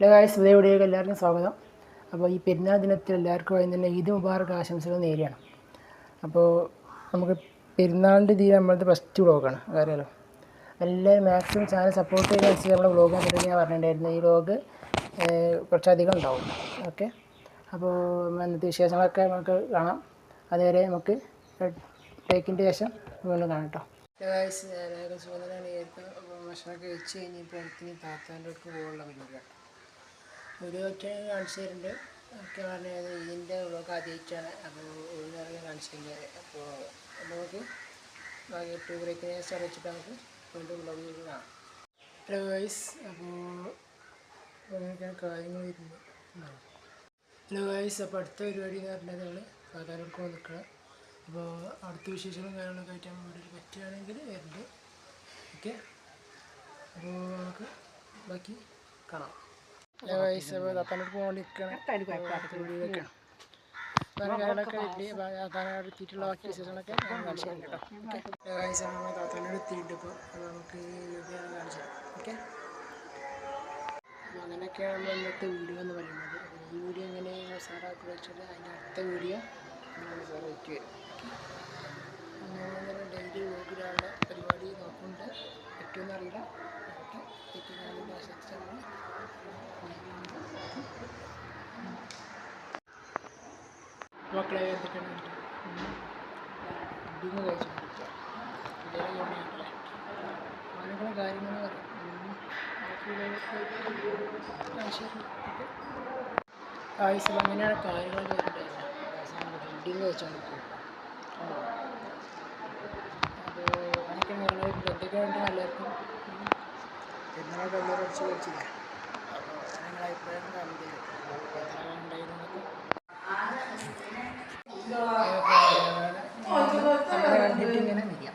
Hello guys പുതിയ എല്ലാവർക്കും സ്വാഗതം. അപ്പോൾ ഈ പെരുന്നാൾ ദിനത്തിൽ എല്ലാവർക്കും ആദ്യം തന്നെ ഈദ് മുബാറക് ആശംസകൾ നേരിയാണ് അപ്പോൾ നമുക്ക് പെരുന്നാളിന്റെ തീരെ നമ്മളത് ഫസ്റ്റ് വ്ളോഗാണ് അറിയാലോ എല്ലാവരും മാക്സിമം ചാനൽ സപ്പോർട്ട് ചെയ്യുന്നതനുസരിച്ച് നമ്മുടെ വ്ളോഗ് വന്നിട്ട് ഞാൻ പറഞ്ഞിട്ടുണ്ടായിരുന്നു. ഈ വ്ളോഗ് കുറച്ചധികം ഉണ്ടാവും. ഓക്കെ അപ്പോൾ ഇന്നത്തെ വിശേഷങ്ങളൊക്കെ നമുക്ക് കാണാം. അതുവരെ നമുക്ക് ടേക്കിന്റെ ശേഷം വീണ്ടും കാണാം കേട്ടോ. ഗായ്സ് ഞാനൊക്കെ സുഖനാണ് അപ്പോൾ ഭക്ഷണമൊക്കെ കഴിച്ച് കഴിഞ്ഞപ്പോൾ അടുത്ത് താത്താന്റെ അടുത്ത് പോകാനുള്ള പരിപാടിയാണ്. വീഡിയോ ഒക്കെ കാണിച്ചു തരുന്നുണ്ട് ഒക്കെ പറഞ്ഞത് ഇതിന്റെ വ്ളോഗ് ആദ്യമായിട്ടാണ് അപ്പോൾ ഒഴിഞ്ഞിറങ്ങി കാണിച്ചു കഴിഞ്ഞാൽ അപ്പോൾ നമുക്ക് യൂട്യൂബ് ബ്രേക്കിനെ സ്റ്റാർട്ട് വെച്ചിട്ട് നമുക്ക് വീണ്ടും വ്ളോഗ് കാണാം. ഹലോ വൈസ് അപ്പോൾ കാര്യങ്ങൾ വരുന്നു. ഹലോ വൈസ് അപ്പോൾ അടുത്ത പരിപാടി എന്ന് പറഞ്ഞാൽ നമ്മൾ സാധാരണക്ക് നിൽക്കണം അപ്പോൾ അടുത്ത വിശേഷങ്ങളും കാര്യങ്ങളൊക്കെ ആയിട്ട് നമ്മൾ വീട്ടിൽ പറ്റുകയാണെങ്കിൽ വരുന്നുണ്ട്. ഓക്കെ അപ്പോൾ നമുക്ക് ബാക്കി കാണാം. തത്താനോട് പോകാൻ നിൽക്കണം കാര്യങ്ങളൊക്കെ ഉണ്ട് താത്താനോട് എത്തിയിട്ടുള്ള ബാക്കി വിശേഷങ്ങളൊക്കെ കാണിച്ചു തരാം കേട്ടോ. ഓക്കെ താത്താനോട് എത്തിയിട്ടുണ്ട് ഇപ്പോൾ അപ്പോൾ നമുക്ക് കാണിച്ചു തരാം. ഓക്കെ അങ്ങനെയൊക്കെയാണ് നമ്മൾ ഇന്നത്തെ വീഡിയോ എന്ന് പറയുന്നത്. ഈ വീഡിയോ എങ്ങനെ സാറാക്കി വെച്ചാൽ അതിന്റെ അടുത്ത വീഡിയോ നമ്മൾ സാർ വെച്ച് വരും അങ്ങനെ ഡെയിലി വ്ളോഗിലുള്ള പരിപാടി നോക്കുന്നുണ്ട്. പറ്റുമെന്ന് അറിയില്ല ഓക്കെ പറ്റുന്ന ആശംസകൾ മക്കളെ എന്തൊക്കെയാണ് ഇടിന്ന് കഴിച്ചുകൊണ്ടിരിക്കുക അങ്ങനെയുള്ള കാര്യങ്ങൾ ആയുസിൽ അങ്ങനെയാണ് കാര്യങ്ങൾ ബിൽഡിങ് കഴിച്ചുകൊണ്ടിരിക്കുക അപ്പോൾ അങ്ങനെയൊക്കെ നിങ്ങൾ എന്തൊക്കെയുണ്ട് എല്ലാവർക്കും? അങ്ങനെയൊക്കെ എല്ലാവരും അടിച്ച് പൊളിച്ചില്ല? അപ്പോൾ നിങ്ങളുടെ അഭിപ്രായം കമന്റ് ചെയ്യുക നമ്മളെ കണ്ടിട്ട് ഇങ്ങനെ നിൽക്കാം